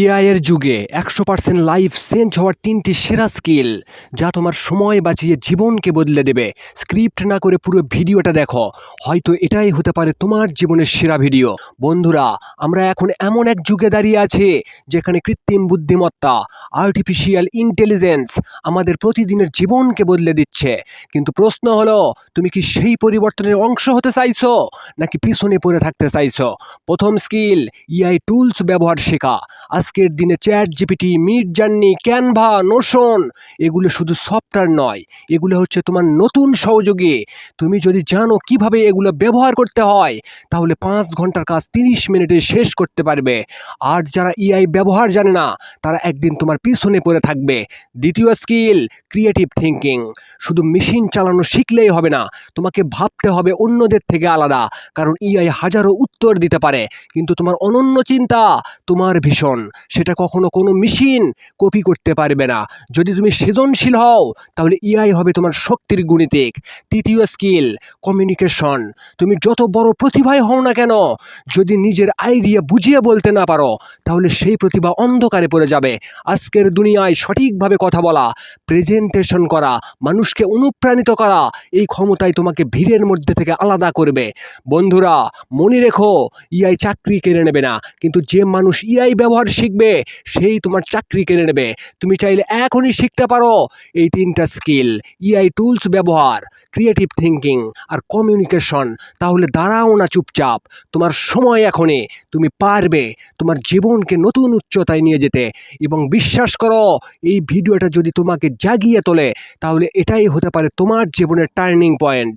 AI এর যুগে একশো পার্সেন্ট লাইফ চেঞ্জ হওয়ার তিনটি সেরা স্কিল যা তোমার সময় বাঁচিয়ে জীবনকে বদলে দেবে। স্ক্রিপ্ট না করে পুরো ভিডিওটা দেখো। হয়তো এটাই হতে পারে তোমার জীবনের সেরা ভিডিও বন্ধুরা, আমরা এখন এমন এক যুগে দাঁড়িয়ে আছি যেখানে কৃত্রিম বুদ্ধিমত্তা আর্টিফিশিয়াল ইন্টেলিজেন্স আমাদের প্রতিদিনের জীবনকে বদলে দিচ্ছে। কিন্তু প্রশ্ন হলো, তুমি কি সেই পরিবর্তনের অংশ হতে চাইছো, নাকি পিছনে পড়ে থাকতে চাইছো? প্রথম স্কিল ইআই টুলস ব্যবহার শেখা। আজকের দিনে chat GPT Midjourney, Canva, Notion, এগুলো শুধু সফটওয়্যার নয়, এগুলো হচ্ছে তোমার নতুন সহযোগী। তুমি যদি জানো কীভাবে এগুলো ব্যবহার করতে হয়, তাহলে পাঁচ ঘণ্টার কাজ তিরিশ মিনিটে শেষ করতে পারবে। আর যারা ইআই ব্যবহার জানে না, তারা একদিন তোমার পিছনে পড়ে থাকবে। দ্বিতীয় স্কিল, ক্রিয়েটিভ থিঙ্কিং শুধু মেশিন চালানো শিখলেই হবে না, তোমাকে ভাবতে হবে অন্যদের থেকে আলাদা, কারণ ইআই হাজারো উত্তর দিতে পারে, কিন্তু তোমার অনন্য চিন্তা তোমার ভীষণ। সেটা কখনো কোনো মেশিন কপি করতে পারবে না। যদি তুমি সৃজনশীল হও, তাহলে ইআই হবে তোমার শক্তির গুণিতিক। তৃতীয় স্কিল কমিউনিকেশন তুমি যত বড় প্রতিভাই হও না কেন, যদি নিজের আইডিয়া বুঝিয়ে বলতে না পারো, তাহলে সেই প্রতিভা অন্ধকারে পড়ে যাবে। আজকের দুনিয়ায় সঠিকভাবে কথা বলা প্রেজেন্টেশন করা, মানুষকে অনুপ্রাণিত করা, এই ক্ষমতাই তোমাকে ভিড়ের মধ্যে থেকে আলাদা করবে। বন্ধুরা, মনে রেখো ইআই চাকরি কেড়ে নেবে না। কিন্তু যে মানুষ ইআই ব্যবহার শিখবে, সেই তোমার চাকরি কেড়ে নেবে। তুমি চাইলে এখনই শিখতে পারো। এই তিনটা স্কিল ইআই টুলস ব্যবহার ক্রিয়েটিভ থিঙ্কিং আর কমিউনিকেশন তাহলে দাঁড়াও না চুপচাপ। তোমার সময় এখনই। তুমি পারবে তোমার জীবনকে নতুন উচ্চতায় নিয়ে যেতে। এবং বিশ্বাস করো, এই ভিডিওটা যদি তোমাকে জাগিয়ে তোলে, তাহলে এটাই হতে পারে তোমার জীবনের টার্নিং পয়েন্ট